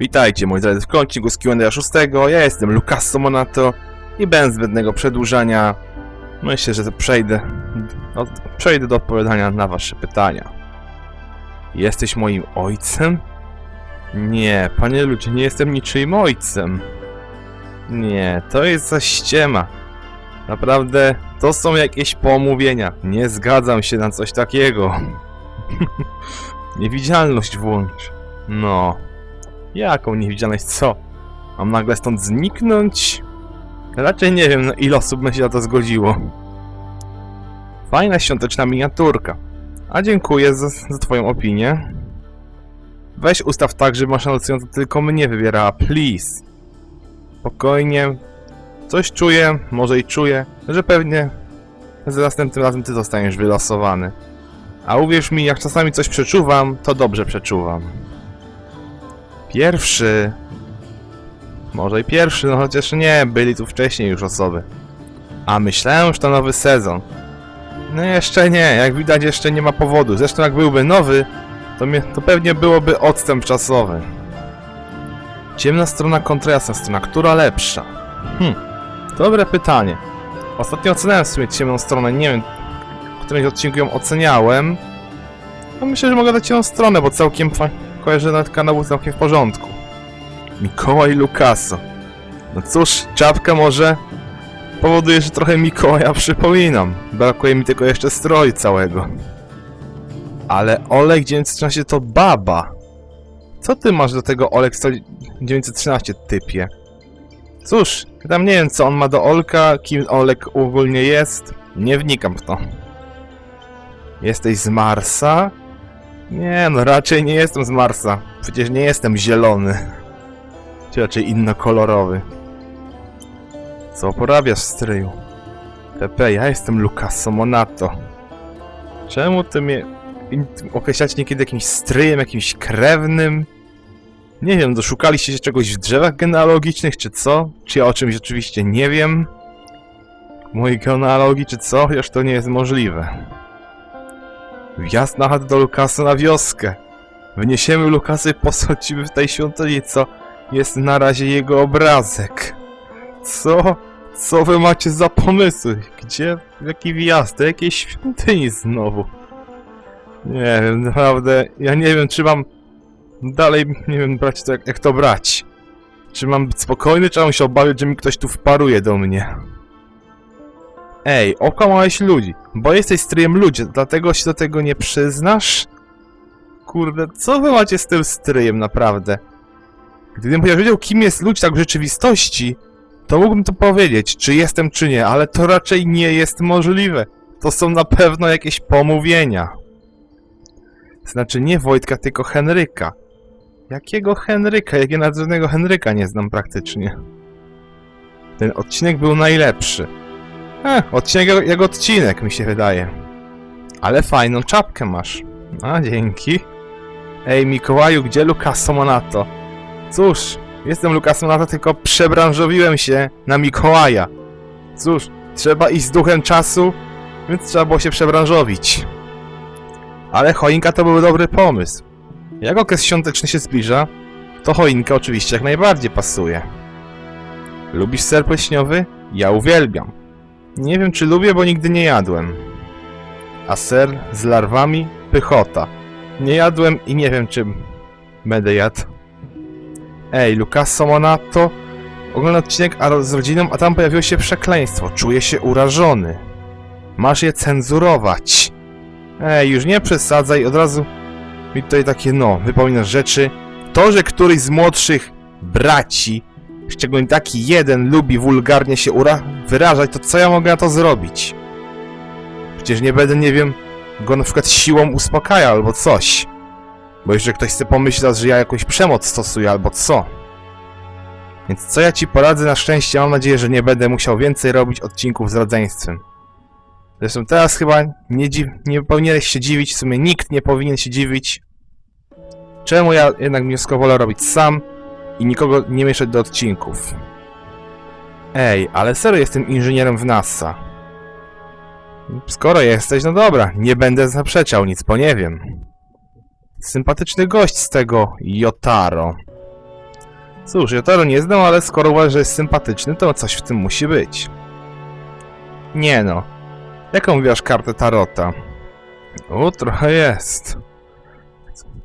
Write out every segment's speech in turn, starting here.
Witajcie moi drodzy w kąciku z Q&A 6. Ja jestem Lucasso Monato i bez zbędnego przedłużania myślę, że przejdę, no, przejdę do odpowiadania na wasze pytania. Jesteś moim ojcem? Nie, panie ludzie, nie jestem niczyim ojcem. Nie, to jest za ściema. Naprawdę, to są jakieś pomówienia. Nie zgadzam się na coś takiego. Niewidzialność włącz. No. Jaką niewidzialność? Co? Mam nagle stąd zniknąć? Raczej nie wiem, no ile osób by się na to zgodziło. Fajna świąteczna miniaturka. A dziękuję za, za twoją opinię. Weź ustaw tak, żeby maszyna locująca tylko mnie wybierała, please. Spokojnie. Coś czuję, może i czuję, że pewnie za następnym razem ty zostaniesz wylosowany. A uwierz mi, jak czasami coś przeczuwam, to dobrze przeczuwam. Pierwszy. Może i pierwszy, no chociaż nie, byli tu wcześniej już osoby. A myślałem, że to nowy sezon. No jeszcze nie, jak widać jeszcze nie ma powodu. Zresztą jak byłby nowy, to, to pewnie byłoby odstęp czasowy. Ciemna strona kontra jasna strona, która lepsza? Hm, dobre pytanie. Ostatnio oceniałem w sumie ciemną stronę, nie wiem, w którymś odcinku ją oceniałem. No myślę, że mogę dać ciemną stronę, bo całkiem fa- kojarzę, nawet kanał był całkiem w porządku. Mikołaj Lucaso. No cóż, czapka może powoduje, że trochę Mikołaja przypominam. Brakuje mi tylko jeszcze stroju całego. Ale Olek 913 to baba. Co ty masz do tego Olek 100 913 typie? Cóż, tam nie wiem co on ma do Olka, kim Olek ogólnie jest. Nie wnikam w to. Jesteś z Marsa? Nie, no raczej nie jestem z Marsa. Przecież nie jestem zielony. Czy raczej innokolorowy. Co porabiasz, stryju? Pepe, ja jestem Lucaso Monato. Czemu ty mnie określacie niekiedy jakimś stryjem, jakimś krewnym? Nie wiem, doszukaliście się czegoś w drzewach genealogicznych, czy co? Czy ja o czymś oczywiście nie wiem? Mojej genealogii, czy co? Chociaż to nie jest możliwe. Wjazd na chatę do Lukasa na wioskę. Wniesiemy Lukasy posadzimy w tej świątyni, co jest na razie jego obrazek. Co? Co wy macie za pomysły? Gdzie? Jaki wjazd? Do jakiej świątyni znowu? Nie wiem, naprawdę, ja nie wiem, czy mam dalej, nie wiem, brać to, jak, jak to brać. Czy mam być spokojny, czy mam się obawiać, że mi ktoś tu wparuje do mnie? Ej, okłamałeś ludzi, bo jesteś stryjem ludzi, dlatego się do tego nie przyznasz? Kurde, co wy macie z tym stryjem, naprawdę? Gdybym chociaż wiedział, kim jest ludź tak w rzeczywistości, to mógłbym to powiedzieć, czy jestem, czy nie, ale to raczej nie jest możliwe. To są na pewno jakieś pomówienia. Znaczy nie Wojtka, tylko Henryka. Jakiego Henryka? Jak ja nawet żadnego Henryka nie znam praktycznie. Ten odcinek był najlepszy. E, odcinek jak- odcinek, mi się wydaje. Ale fajną czapkę masz. A, dzięki. Ej, Mikołaju, gdzie Lucaso Monato? Cóż, jestem Lucaso Monato, tylko przebranżowiłem się na Mikołaja. Cóż, trzeba iść z duchem czasu, więc trzeba było się przebranżowić. Ale choinka to był dobry pomysł. Jak okres świąteczny się zbliża, to choinka oczywiście jak najbardziej pasuje. Lubisz ser pleśniowy? Ja uwielbiam. Nie wiem czy lubię, bo nigdy nie jadłem. A ser z larwami? Pychota. Nie jadłem i nie wiem czy będę jadł. Ej, Lucaso Monato ogląda odcinek z rodziną, a tam pojawiło się przekleństwo. Czuję się urażony. Masz je cenzurować. Ej, już nie przesadzaj, od razu mi tutaj takie, no, wypominasz rzeczy. To, że któryś z młodszych braci, szczególnie taki jeden, lubi wulgarnie się wyrażać, to co ja mogę na to zrobić? Przecież nie będę, nie wiem, go na przykład siłą uspokajał albo coś. Bo jeszcze ktoś chce pomyśleć, że ja jakąś przemoc stosuję albo co. Więc co ja ci poradzę na szczęście, mam nadzieję, że nie będę musiał więcej robić odcinków z rodzeństwem. Zresztą teraz chyba nie, nie powinieneś się dziwić, w sumie nikt nie powinien się dziwić. Czemu ja jednak wnioskowo wolę robić sam i nikogo nie mieszać do odcinków. Ej, ale serio jestem inżynierem w NASA. Skoro jesteś, no dobra, nie będę zaprzeczał nic, bo nie wiem. Sympatyczny gość z tego Jotaro. Cóż, ja Taro nie znam, ale skoro uważasz, że jest sympatyczny, to coś w tym musi być. Nie no. Jaką mówiłaś kartę Tarota? O, trochę jest.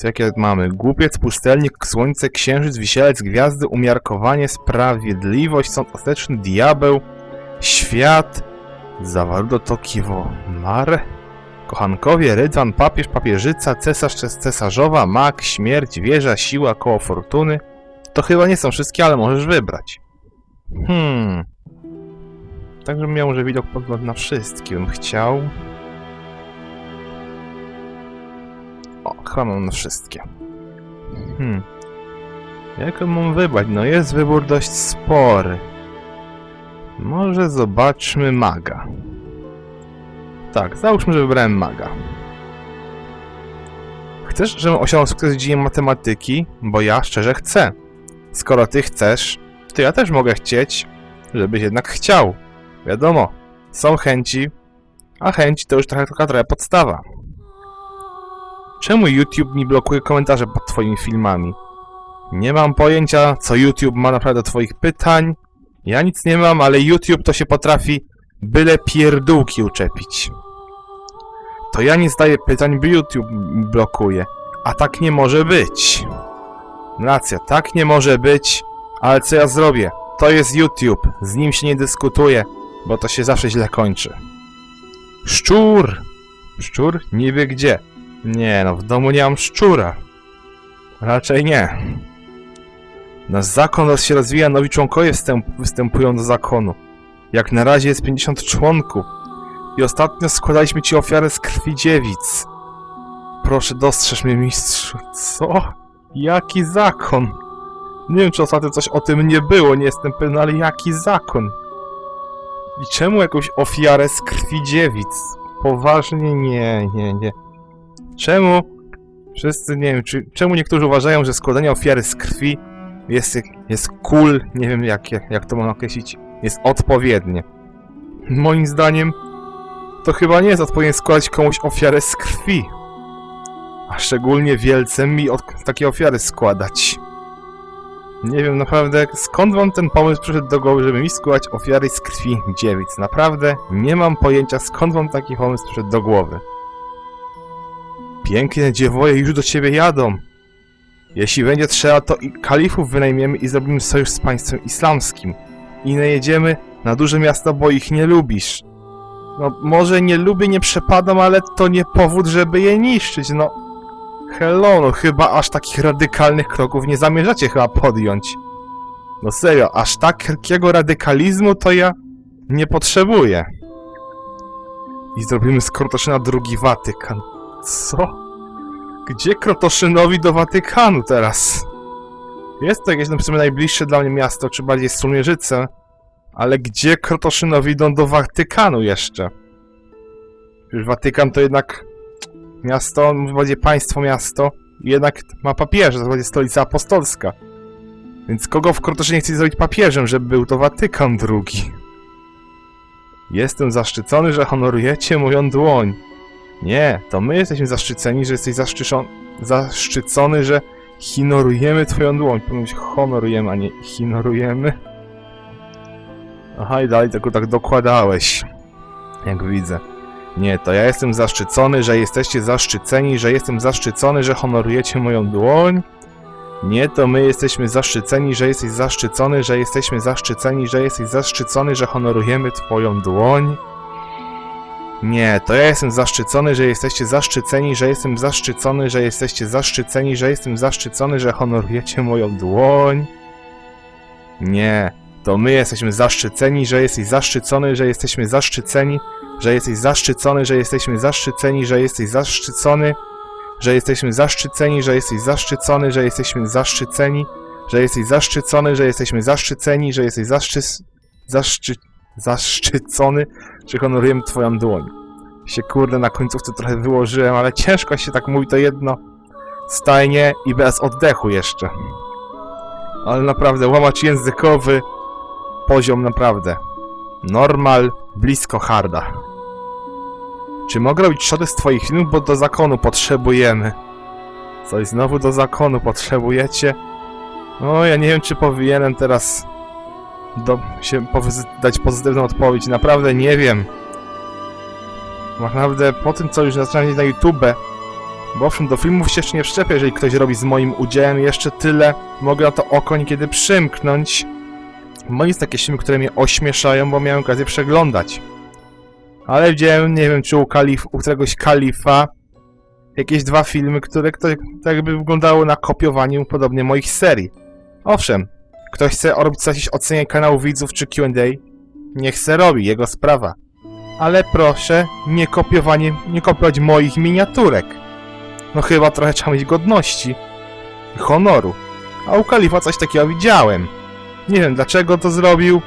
Co jakie mamy? Głupiec, pustelnik, słońce, księżyc, wisielec, gwiazdy, umiarkowanie, sprawiedliwość, sąd ostateczny, diabeł, świat, zawarudo to kiwo, mare, kochankowie, rydwan, papież, papieżyca, cesarz, cesarzowa, mak, śmierć, wieża, siła, koło fortuny. To chyba nie są wszystkie, ale możesz wybrać. Hmm. Tak, żebym miał może widok na wszystkie, bym chciał. O, chyba mam na wszystkie. Hmm. Jak mam wybrać? No jest wybór dość spory. Może zobaczmy maga. Tak, załóżmy, że wybrałem maga. Chcesz, żebym osiągnął sukces w dziedzinie matematyki? Bo ja szczerze chcę. Skoro ty chcesz, to ja też mogę chcieć, żebyś jednak chciał. Wiadomo, są chęci, a chęci to już trochę, trochę, trochę podstawa. Czemu YouTube mi blokuje komentarze pod twoimi filmami? Nie mam pojęcia, co YouTube ma naprawdę twoich pytań. Ja nic nie mam, ale YouTube to się potrafi byle pierdółki uczepić. To ja nie zdaję pytań, by YouTube blokuje. A tak nie może być. Racja, tak nie może być, ale co ja zrobię? To jest YouTube, z nim się nie dyskutuje, bo to się zawsze źle kończy. Szczur! Szczur? Niby gdzie? Nie no, w domu nie mam szczura. Raczej nie. Nasz zakon się rozwija, nowi członkowie wstęp, występują do zakonu. Jak na razie jest 50 członków. I ostatnio składaliśmy ci ofiarę z krwi dziewic. Proszę dostrzeż mnie, mistrzu. Co? Jaki zakon? Nie wiem, czy ostatnio coś o tym nie było, nie jestem pewien, ale jaki zakon? I czemu jakąś ofiarę z krwi dziewic? Poważnie nie, nie, nie. Czemu? Wszyscy, nie wiem, czy, czemu niektórzy uważają, że składanie ofiary z krwi jest, jest cool, nie wiem jak, jak, to można określić, jest odpowiednie. Moim zdaniem to chyba nie jest odpowiednie składać komuś ofiarę z krwi. A szczególnie wielcem mi od, takie ofiary składać. Nie wiem naprawdę skąd wam ten pomysł przyszedł do głowy, żeby mi składać ofiary z krwi dziewic. Naprawdę nie mam pojęcia skąd wam taki pomysł przyszedł do głowy. Piękne dziewoje już do ciebie jadą. Jeśli będzie trzeba, to i kalifów wynajmiemy i zrobimy sojusz z państwem islamskim. I najedziemy na duże miasto, bo ich nie lubisz. No, może nie lubię, nie przepadam, ale to nie powód, żeby je niszczyć, no. Hello, no chyba aż takich radykalnych kroków nie zamierzacie chyba podjąć. No serio, aż takiego radykalizmu to ja nie potrzebuję. I zrobimy z Krotoszyna drugi Watykan. Co? Gdzie Krotoszynowi do Watykanu teraz? Jest to jakieś na przykład najbliższe dla mnie miasto, czy bardziej Strumierzyce, ale gdzie Krotoszynowi idą do Watykanu jeszcze? Przecież Watykan to jednak miasto, bardziej państwo miasto, jednak ma papieża, to będzie stolica apostolska. Więc kogo w Krotoszynie chce zrobić papieżem, żeby był to Watykan drugi? Jestem zaszczycony, że honorujecie moją dłoń. Nie, to my jesteśmy zaszczyceni, że jesteś zaszczycony, że honorujemy twoją dłoń. Być honorujemy, a nie honorujemy. Aha, i dalej tylko tak dokładałeś. Jak widzę. Nie, to ja jestem zaszczycony, że jesteście zaszczyceni, że jestem zaszczycony, że honorujecie moją dłoń. Nie, to my jesteśmy zaszczyceni, że jesteś zaszczycony, że jesteśmy zaszczyceni, że jesteś zaszczycony, że honorujemy twoją dłoń. Nie, to ja jestem zaszczycony, że jesteście zaszczyceni, że jestem zaszczycony, że jesteście zaszczyceni, że jestem zaszczycony, że honorujecie moją dłoń. Nie, to my jesteśmy zaszczyceni, że jesteś zaszczycony, że jesteśmy zaszczyceni, że jesteś zaszczycony, że jesteśmy zaszczyceni, że jesteś zaszczycony, że jesteśmy zaszczyceni, że jesteś zaszczycony, że jesteśmy zaszczyceni, że jesteś zaszczycony, że jesteśmy zaszczyceni, że jesteś zaszczy... zaszczy... zaszczycony, że honorujemy twoją dłoń. Się kurde na końcówce trochę wyłożyłem, ale ciężko się tak mówi to jedno stajnie i bez oddechu jeszcze. Ale naprawdę, łamacz językowy, poziom naprawdę. Normal, blisko harda. Czy mogę robić szoty z twoich filmów, bo do zakonu potrzebujemy. Coś znowu do zakonu potrzebujecie? No, ja nie wiem, czy powinienem teraz do, się dać pozytywną odpowiedź. Naprawdę nie wiem. Naprawdę po tym, co już zaczynam na YouTube, bo owszem, do filmów się jeszcze nie wszczepię, jeżeli ktoś robi z moim udziałem. Jeszcze tyle mogę na to oko niekiedy przymknąć. Bo jest takie filmy, które mnie ośmieszają, bo miałem okazję przeglądać. Ale widziałem, nie wiem, czy u, kalif, u któregoś kalifa jakieś dwa filmy, które kto, tak jakby wyglądało na kopiowaniu podobnie moich serii. Owszem, ktoś chce robić coś, oceniać kanału widzów czy Q&A, niech se robi, jego sprawa. Ale proszę, nie kopiowanie, nie kopiować moich miniaturek. No chyba trochę trzeba mieć godności i honoru. A u Kalifa coś takiego widziałem. Nie wiem dlaczego to zrobił.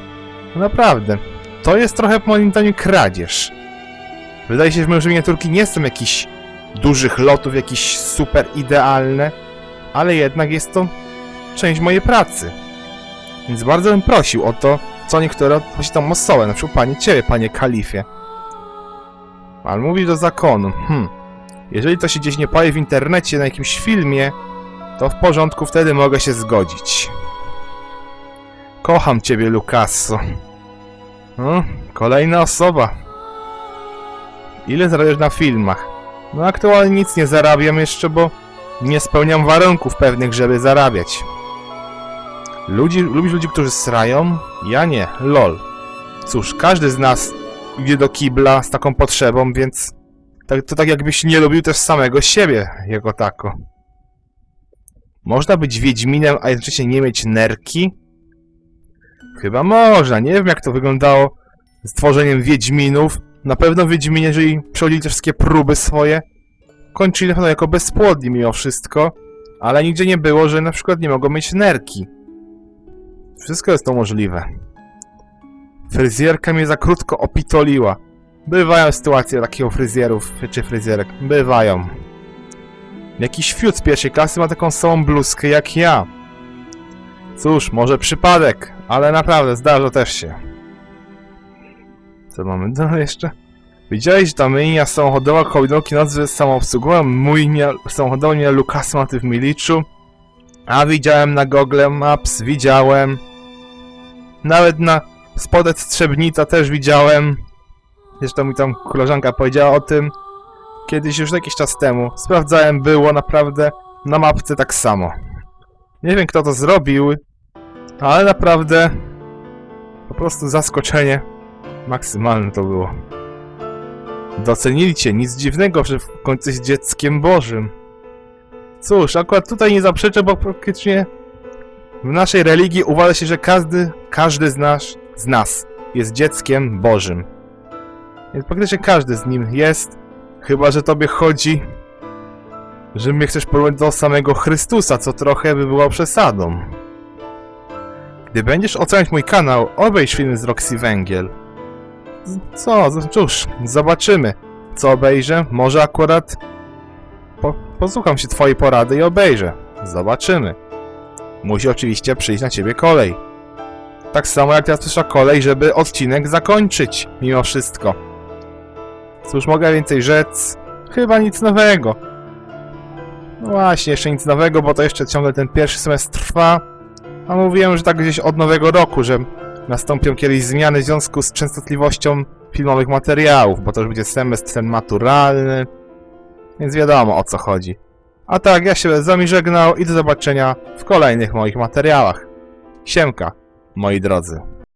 No Naprawdę. To jest trochę moim zdaniem kradzież. Wydaje się, że miniaturki nie są jakichś dużych lotów, jakieś super idealne, ale jednak jest to część mojej pracy. Więc bardzo bym prosił o to, co niektóre właśnie tam osoby, na przykład panie ciebie, panie kalifie. Ale mówi do zakonu, hm. Jeżeli to się gdzieś nie pojawi w internecie na jakimś filmie, to w porządku, wtedy mogę się zgodzić. Kocham ciebie, Lucasso. No, kolejna osoba. Ile zarabiasz na filmach? No aktualnie nic nie zarabiam jeszcze, bo nie spełniam warunków pewnych, żeby zarabiać. Ludzi, lubisz ludzi, którzy srają? Ja nie, lol. Cóż, każdy z nas idzie do kibla z taką potrzebą, więc tak, to tak jakbyś nie lubił też samego siebie jako tako. Można być Wiedźminem, a jednocześnie nie mieć nerki? Chyba można. Nie wiem jak to wyglądało z tworzeniem Wiedźminów. Na pewno Wiedźminie, jeżeli przechodzili te wszystkie próby swoje, kończyli na pewno jako bezpłodni mimo wszystko, ale nigdzie nie było, że na przykład nie mogą mieć nerki. Wszystko jest to możliwe. Fryzjerka mnie za krótko opitoliła. Bywają sytuacje takiego fryzjerów, czy fryzjerek. Bywają. Jakiś fiut z pierwszej klasy ma taką samą bluzkę jak ja. Cóż, może przypadek, ale naprawdę zdarza też się. Co mamy dalej jeszcze? Widziałeś, że ta myjnia samochodowa kołdolki nazwy samoobsługowa myjnia samochodowa nie Lukasa Maty w Miliczu? A widziałem na Google Maps, widziałem. Nawet na Spodec Trzebnica też widziałem. Zresztą mi tam koleżanka powiedziała o tym. Kiedyś już jakiś czas temu. Sprawdzałem, było naprawdę na mapce tak samo. Nie wiem kto to zrobił, ale naprawdę po prostu zaskoczenie maksymalne to było. Docenili cię, nic dziwnego, że w końcu jest dzieckiem Bożym. Cóż, akurat tutaj nie zaprzeczę, bo praktycznie w naszej religii uważa się, że każdy, każdy z nas, z nas jest dzieckiem Bożym. Więc praktycznie każdy z nim jest, chyba że tobie chodzi, że mnie chcesz porównać do samego Chrystusa, co trochę by było przesadą. Gdy będziesz oceniać mój kanał, obejrz film z Roxy Węgiel. Co? Cóż, zobaczymy. Co obejrzę? Może akurat po, posłucham się twojej porady i obejrzę. Zobaczymy. Musi oczywiście przyjść na ciebie kolej. Tak samo jak teraz przyszła kolej, żeby odcinek zakończyć, mimo wszystko. Cóż mogę więcej rzec? Chyba nic nowego. No właśnie, jeszcze nic nowego, bo to jeszcze ciągle ten pierwszy semestr trwa. A mówiłem, że tak gdzieś od nowego roku, że nastąpią kiedyś zmiany w związku z częstotliwością filmowych materiałów, bo to już będzie semestr ten maturalny. Więc wiadomo o co chodzi. A tak, ja się z wami żegnał i do zobaczenia w kolejnych moich materiałach. Siemka, moi drodzy.